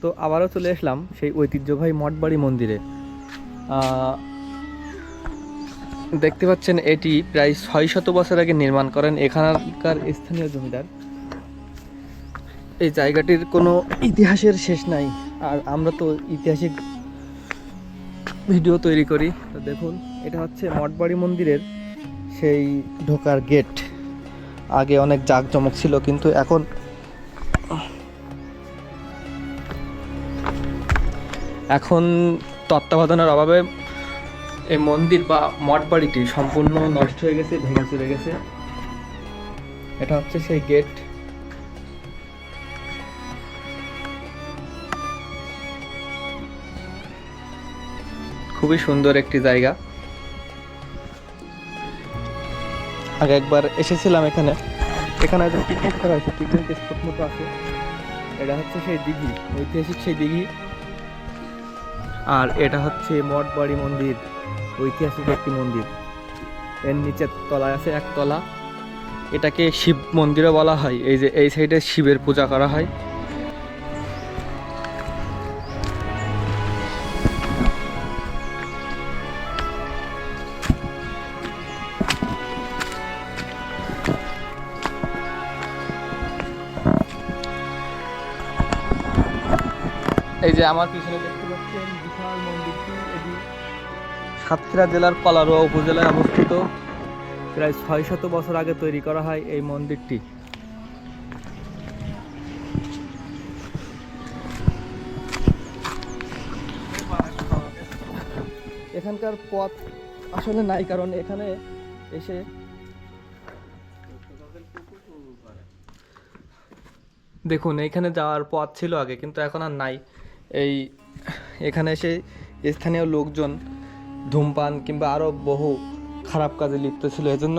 তো আবারও চলে আসলাম সেই ঐতিহ্যবাহী মঠবাড়ি মন্দিরে। দেখতে পাচ্ছেন এটি প্রায় ছয় শত বছর আগে নির্মাণ করেন এখানকার স্থানীয় জমিদার। এই জায়গাটির কোনো ইতিহাসের শেষ নাই, আর আমরা তো ঐতিহাসিক ভিডিও তৈরি করি। তো দেখুন, এটা হচ্ছে মঠবাড়ি মন্দিরের সেই ঢোকার গেট আগে অনেক জাঁকজমক ছিল, কিন্তু এখন এখন তত্ত্বাবধানের অভাবে এই মন্দির বা মঠ বাড়িটি সম্পূর্ণ নষ্ট হয়ে গেছে, ভেঙে চলে গেছে। এটা হচ্ছে সেই গেট। খুবই সুন্দর একটি জায়গা। আগে একবার এসেছিলাম এখানে। এখানে পিকনিক করা হয়েছে পিকনিক স্পট মতো আছে, এটা হচ্ছে সেই দিঘি, ঐতিহাসিক সেই দিঘি। আর এটা হচ্ছে মঠবাড়ি মন্দির, ঐতিহাসিক একটি মন্দির। এর নিচের তলায় আছে একতলা। এটাকে শিব মন্দিরও বলা হয়। এই যে এই সাইডে শিবের পূজা করা হয়। এই যে আমার পিছনে দেখতে পাচ্ছেন বিশাল মন্দিরটি, এটি সাতক্ষীরা জেলার কলারোয়া উপজেলায় অবস্থিত। প্রায় ছয় শত বছর আগে তৈরি করা হয় এই মন্দিরটি। এখানকার পথ আসলে নাই, কারণ এখানে এসে দেখুন, এখানে যাওয়ার পথ ছিল আগে, কিন্তু এখন আর নাই। এই এখানে এসে স্থানীয় লোকজন ধূমপান কিংবা আরও বহু খারাপ কাজে লিপ্ত ছিল। এজন্য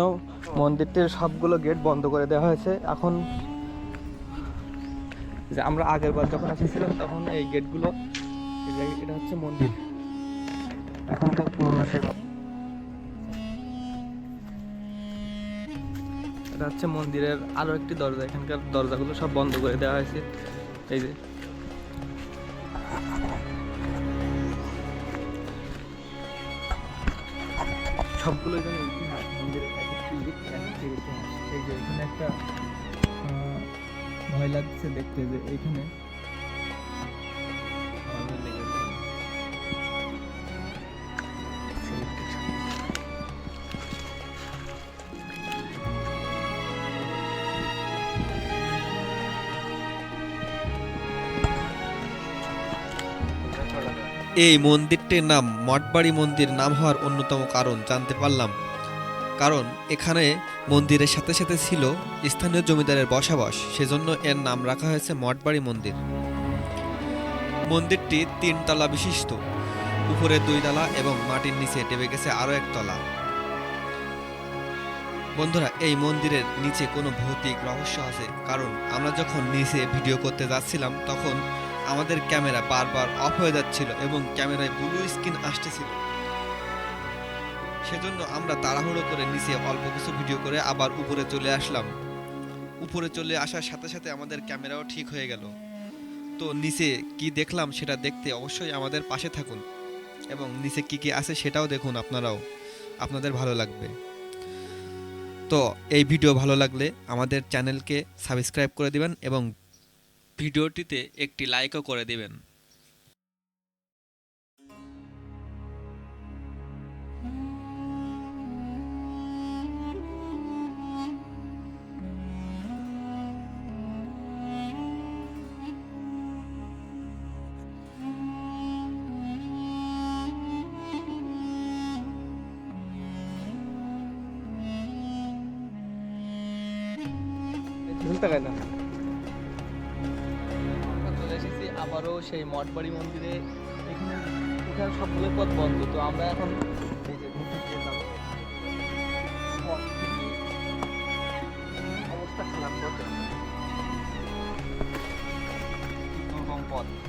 মন্দিরটির সবগুলো গেট বন্ধ করে দেওয়া হয়েছে। এখন যে আমরা আগের বার যখন এসেছিলাম তখন এই গেটগুলো এটা হচ্ছে মন্দির। এখনকার পুরোনো এটা হচ্ছে মন্দিরের আরও একটি দরজা। এখানকার দরজাগুলো সব বন্ধ করে দেওয়া হয়েছে। এই যে সবগুলো এখানে ইতিহাস যে এখানে একটা ভয় লাগছে দেখতে যে এইখানে এই মন্দিরটির নাম মঠবাড়ি মন্দির নাম হওয়ার অন্যতম কারণ জানতে পারলাম। কারণ এখানে মন্দিরের সাথে সাথে ছিল স্থানীয় জমিদারের বসবাস, সেজন্য এর নাম রাখা হয়েছে মঠবাড়ি মন্দির। মন্দিরটি তিন তলা বিশিষ্ট, উপরে দুই তলা এবং মাটির নিচে ডেবে গেছে আরও এক তলা। বন্ধুরা, এই মন্দিরের নিচে কোনো ভৌতিক রহস্য আছে? কারণ আমরা যখন নিচে ভিডিও করতে যাচ্ছিলাম, তখন আমাদের ক্যামেরা বারবার অফ হয়ে যাচ্ছিল এবং ক্যামেরায় ব্লু স্ক্রিন আসতেছিল। সেজন্য আমরা তাড়াহুড়ো করে নিচে অল্প কিছু ভিডিও করে আবার উপরে চলে আসলাম। উপরে চলে আসার সাথে সাথে আমাদের ক্যামেরাও ঠিক হয়ে গেল। তো নিচে কি দেখলাম সেটা দেখতে অবশ্যই আমাদের পাশে থাকুন এবং নিচে কি কি আছে সেটাও দেখুন আপনারাও। আপনাদের ভালো লাগবে। তো এই ভিডিও ভালো লাগলে আমাদের চ্যানেলকে সাবস্ক্রাইব করে দিবেন এবং ভিডিওটিতে একটি লাইকও করে দেবেন। আমরা চলে এসেছি আবারও সেই মঠবাড়ি মন্দিরে এখানে উঠার সকলের পথ বন্ধ। তো আমরা এখন এই যে ঘুরতে অবস্থা খারাপ পথ।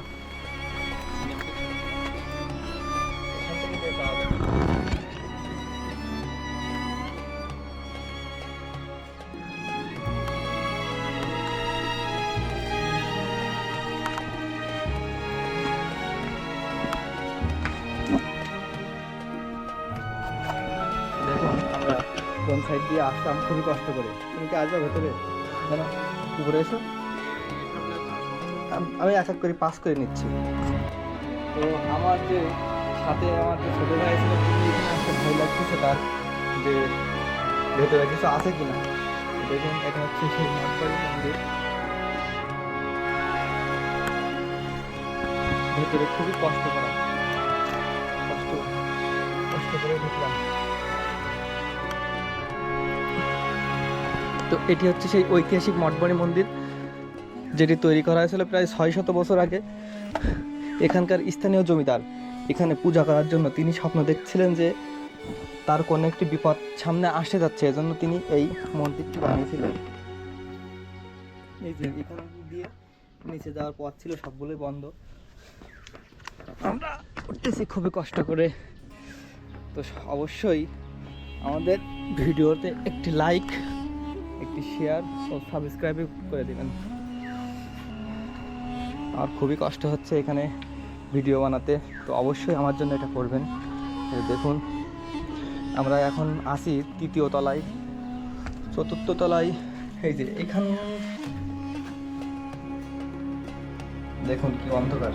সাইড দিয়ে আসলাম, খুবই কষ্ট করে। তুমি কি আসবে ভেতরে? কেন উপরে এসো। আমি এক এক করে পাস করে নিচ্ছি। তো আমার যে সাথে আমার যে ছোটো ভাই ছিল এখানে আসতে ভয় লাগতেছে তার যে ভেতরে কিছু আছে কি না দেখুন, এটা হচ্ছে সেই মঠবাড়ি মন্দির। ভেতরে খুবই কষ্ট করা। কষ্ট কষ্ট করে ঢুকলাম। তো এটি হচ্ছে সেই ঐতিহাসিক মঠবাড়ি মন্দির, যেটি তৈরি করা হয়েছিল প্রায় ছয় শত বছর আগে। এখানকার স্থানীয় জমিদার এখানে পূজা করার জন্য তিনি স্বপ্ন দেখছিলেন যে তার কোনো একটি বিপদ সামনে আসতে যাচ্ছে, এজন্য তিনি এই মন্দিরটি বানিয়েছিলেন। এই যে দিয়ে নিচে যাওয়ার পথ ছিল, সবগুলোই বন্ধ। আমরা উঠতেছি খুবই কষ্ট করে। তো অবশ্যই আমাদের ভিডিওতে একটি লাইক একটি শেয়ার ও সাবস্ক্রাইব করে দিবেন। আর খুবই কষ্ট হচ্ছে এখানে ভিডিও বানাতে, তো অবশ্যই আমার জন্য এটা করবেন। দেখুন, আমরা এখন আসি তৃতীয় তলায়, চতুর্থ তলায়, এই যে এখান দেখুন কি অন্ধকার।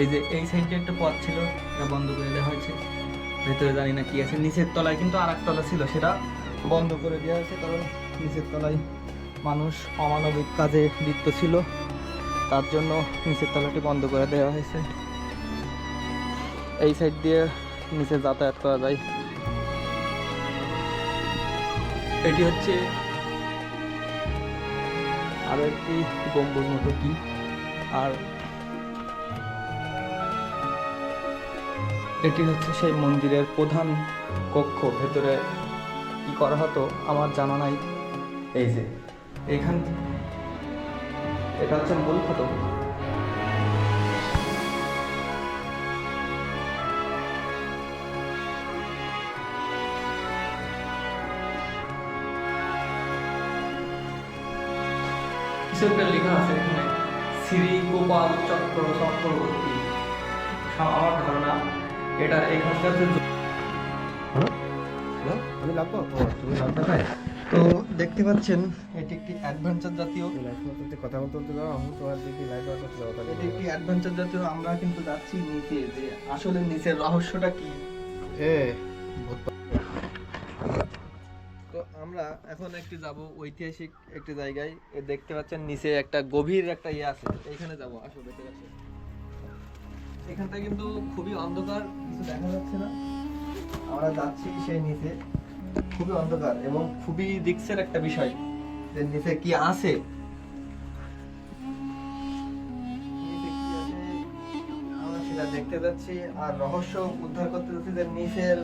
এই যে, এই সাইডে একটা পথ ছিল, এটা বন্ধ করে দেওয়া হয়েছে। ভেতরে জানি না কি আছে, নিচের তলায় কিন্তু আর তলা ছিল, সেটা বন্ধ করে দেওয়া হয়েছে, কারণ নিচের তলায় মানুষ অমানবিক কাজে লিপ্ত ছিল। তার জন্য নিচের তলাটি বন্ধ করে দেওয়া হয়েছে। এই সাইড দিয়ে নিচে যাতায়াত করা যায়। এটি হচ্ছে আরও একটি গম্বুজ মতো কি, আর এটি হচ্ছে সেই মন্দিরের প্রধান কক্ষ। ভেতরে কি করা হতো আমার জানা নাই। এই যে এখান এটা হচ্ছে মূল কিছু একটা লেখা আছে এখানে? শ্রী গোপাল চক্র চক্রবর্তী। আমার ধারণা এটা এখানকার যে আমি লাগবো ও তুমি লাগবে তাই তো দেখতে পাচ্ছেন এটি একটি অ্যাডভেঞ্চার জাতীয় কথা বলতে বলতে আমি তোমার দিকে লাইফ করতে যাব। তাহলে এটি একটি অ্যাডভেঞ্চার জাতীয় আমরা কিন্তু যাচ্ছি নিচে যে আসলে নিচের রহস্যটা কি? এ তো আমরা এখন একটি যাব ঐতিহাসিক একটি জায়গায়। দেখতে পাচ্ছেন নিচে একটা গভীর একটা ইয়ে আছে। এইখানে যাব আসো দেখতে পাচ্ছি এখানটা কিন্তু খুবই অন্ধকার, কিছু দেখা যাচ্ছে না। আমরা যাচ্ছি সেই নিচে। খুবই অন্ধকার এবং খুবই রিক্সের একটা বিষয় যে নিচে কি আছে? দেখতে যাচ্ছি আর রহস্য উদ্ধার করতে যাচ্ছি যে নিচের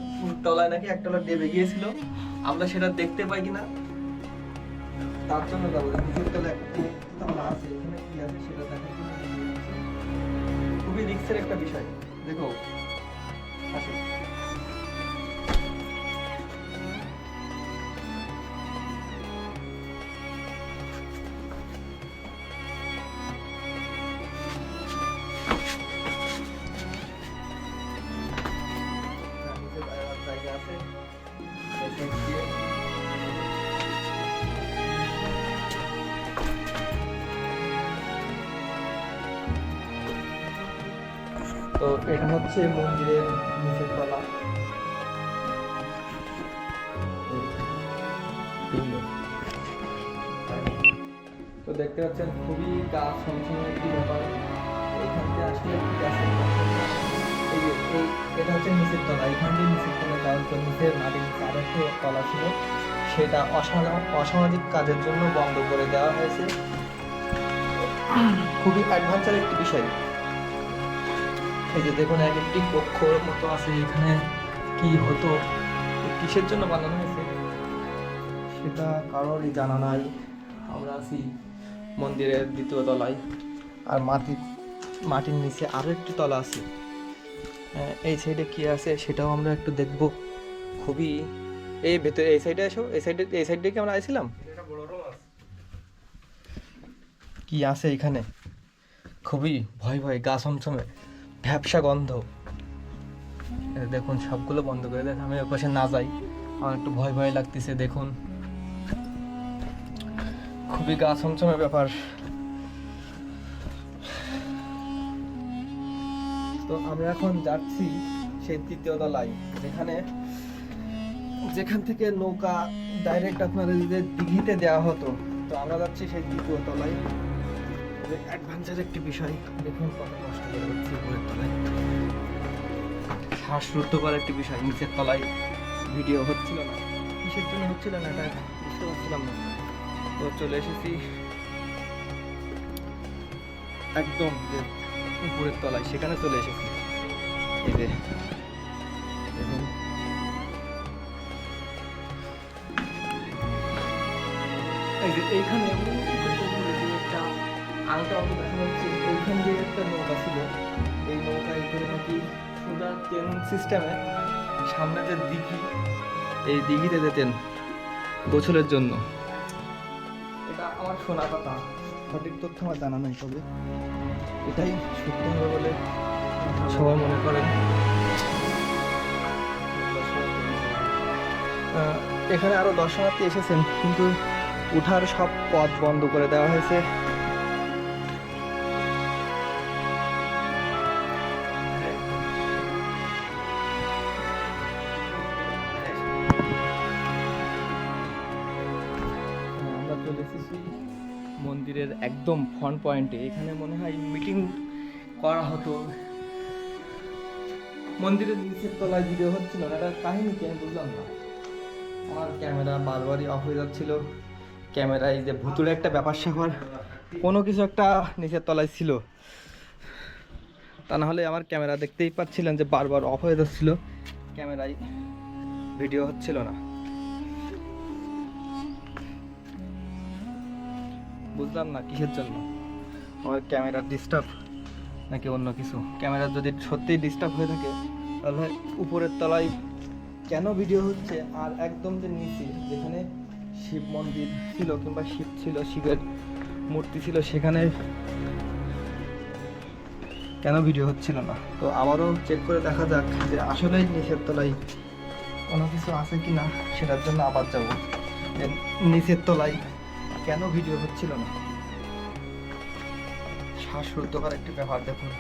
তলায় নাকি একটা ডেবে গিয়েছিল। আমরা সেটা দেখতে পাই কিনা? তার জন্য যাব। নিচের তলায় আছে। রিক্সের একটা বিষয়। দেখো আসো। তো এটা হচ্ছে মন্দিরের নিচের তলা তো দেখতে পাচ্ছেন, খুবই গাছ ছমছম একটি ব্যাপার। এখান থেকে আসলে এটা হচ্ছে নিচের তলা। এখান দিয়ে নিচের তলা যাওয়ার জন্য নিচের মাটির আরও তলা ছিল, সেটা অসামা- অসামাজিক কাজের জন্য বন্ধ করে দেওয়া হয়েছে। খুবই অ্যাডভেঞ্চার একটি বিষয়। এই যে দেখুন এক একটি কক্ষর মতো আছে এখানে কি হতো কিসের জন্য বানানো হয়েছে? সেটা কারোরই জানা নাই। আমরা আছি মন্দিরের দ্বিতীয় তলায়। আর মাটির মাটির নিচে আরও একটি তলা আছে। আহ, এই সাইডে কি আছে সেটাও আমরা একটু দেখব। খুবই এই ভেতরে এই সাইডে এসো এই সাইডে এই সাইডে কি আমরা আইছিলাম? কি আছে এখানে? খুবই ভয় ভয় গা ছমছমে। ভ্যাবসা গন্ধ। দেখুন, সবগুলো বন্ধ করে দেখ আমি ওই পাশে না যাই। আমার একটু ভয় ভয় লাগতেছে, দেখুন। খুবই গা ছমছমে ব্যাপার। তো আমরা এখন যাচ্ছি সেই তৃতীয় তলায়, যেখানে যেখান থেকে নৌকা ডাইরেক্ট আপনাদের দিঘিতে দেওয়া হতো। তো আমরা যাচ্ছি সেই তৃতীয় তলায়। অ্যাডভেঞ্চার একটি বিষয়। দেখুন কত কষ্ট করে যাচ্ছি উপরের তলায়। শ্বাসরুদ্ধকর একটি বিষয়, নিচের তলায় ভিডিও হচ্ছিল না। কিসের জন্য হচ্ছিল না এটা বুঝতে পারছিলাম না। তো চলে এসেছি একদম যে উপরের তলায়, সেখানে চলে এসেছি। এই যে, দেখুন। এই অংশ দেখা যাচ্ছে এইখান দিয়ে একটা নৌকা ছিল। এই নৌকা এখানে নাকি সোজা ট্রেন সিস্টেমে সামনে যে দিঘি, এই দিঘিতে যেতেন গোছলের জন্য। এটা আমার শোনা কথা। সঠিক তথ্য আমার জানা নেই তবে। এটাই সত্যি হবে বলে সবাই মনে করেন। এখানে আরও দর্শনার্থী এসেছেন, কিন্তু উঠার সব পথ বন্ধ করে দেওয়া হয়েছে। মন্দিরের একদম ফ্রন্ট পয়েন্টে এখানে মনে হয় মিটিং করা হতো। মন্দিরের নিচের তলায় ভিডিও হচ্ছিল এটা কাহিনী কি আমি বুঝলাম না। আমার ক্যামেরা বারবারই অফ হয়ে যাচ্ছিল। ক্যামেরায় যে ভুতুরে একটা ব্যাপার স্যাপার, কোনো কিছু একটা নিচের তলায় ছিল। তা নাহলে আমার ক্যামেরা দেখতেই পাচ্ছিলেন যে বারবার অফ হয়ে যাচ্ছিল। ক্যামেরায় ভিডিও হচ্ছিল না। বুঝলাম না, কিসের জন্য? আমার ক্যামেরার ডিস্টার্ব নাকি অন্য কিছু? ক্যামেরা যদি সত্যিই ডিস্টার্ব হয়ে থাকে, তাহলে উপরের তলায় কেন ভিডিও হচ্ছে আর একদম যে নিচে, যেখানে শিব মন্দির ছিল কিংবা শিব ছিল, শিবের মূর্তি ছিল, সেখানে কেন ভিডিও হচ্ছিল না? তো আবারও চেক করে দেখা যাক যে আসলেই নিচের তলায় কোনো কিছু আছে কি না সেটার জন্য আবার যাব। নিচের তলায় কেন ভিডিও হচ্ছিল না? শ্বাসরুদ্ধকর একটি ব্যাপার দেখুন।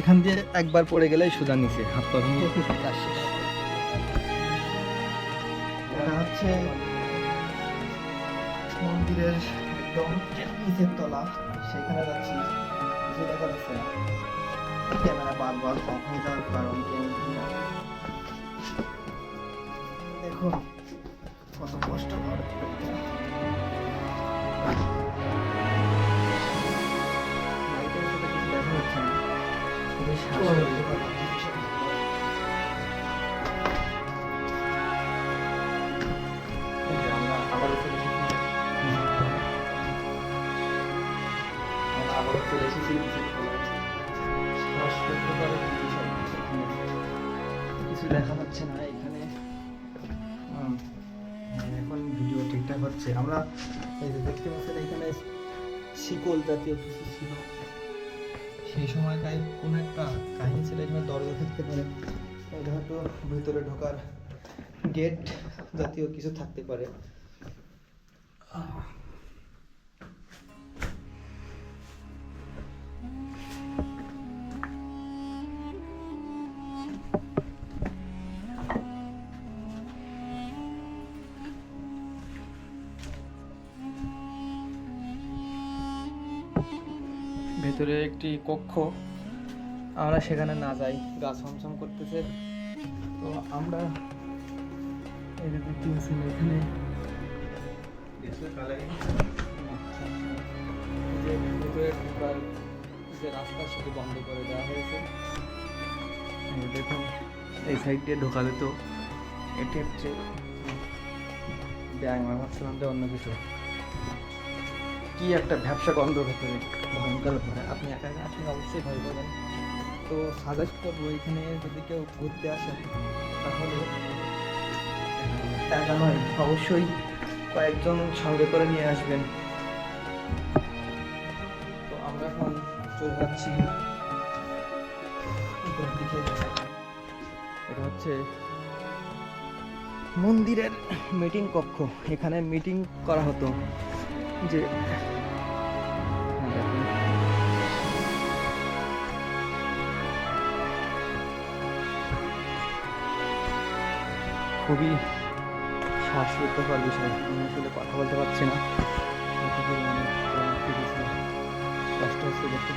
এখান দিয়ে একবার পড়ে গেলে সোজা নিচে, হাত পা ভেঙে হচ্ছে মন্দিরের একদম নিচের তলা। সেখানে যাচ্ছি। কিছু দেখা যাচ্ছে না ক্যামেরা বারবার অফ হয়ে যাওয়ার কারণ। শ্বাসরুদ্ধকর একটি বিষয় এখানে। কিছু দেখা যাচ্ছে না এখানে হচ্ছে। আমরা এই যে দেখতে পাচ্ছেন এখানে শিকল জাতীয় কিছু ছিল। সেই সময় তাই কোন একটা কাহিনী ছিল এখানে দরজা থাকতে পারে এটা হয়তো ভেতরে ঢোকার গেট জাতীয় কিছু থাকতে পারে। ভেতরে একটি কক্ষ। আমরা সেখানে না যাই গা ছমছম করতেছে। তো আমরা এই যে দেখতে পাচ্ছেন এখানে। যে ঢোকার যে রাস্তা সেটি বন্ধ করে দেওয়া হয়েছে। দেখুন এই সাইড দিয়ে ঢোকা যেত। এটি হচ্ছে ব্যাং আমার ভাবছিলাম যে অন্য কিছু। কি একটা ব্যবসা গন্ধ ভেতরে ভয়ঙ্কর ভয়। আপনি একা আসলে অবশ্যই ভয় পাবেন। তো সাজেস্ট করব এখানে যদি কেউ ঘুরতে আসেন তাহলে একা নয় অবশ্যই কয়েকজন সঙ্গে করে নিয়ে আসবেন। তো আমরা এখন চলে যাচ্ছি। এটা হচ্ছে মন্দিরের মিটিং কক্ষ। এখানে মিটিং করা হতো। যে। খুবই শ্বাসরুদ্ধকর বিষয় আমি আসলে কথা বলতে পারছি না। কষ্ট হচ্ছে দেখতে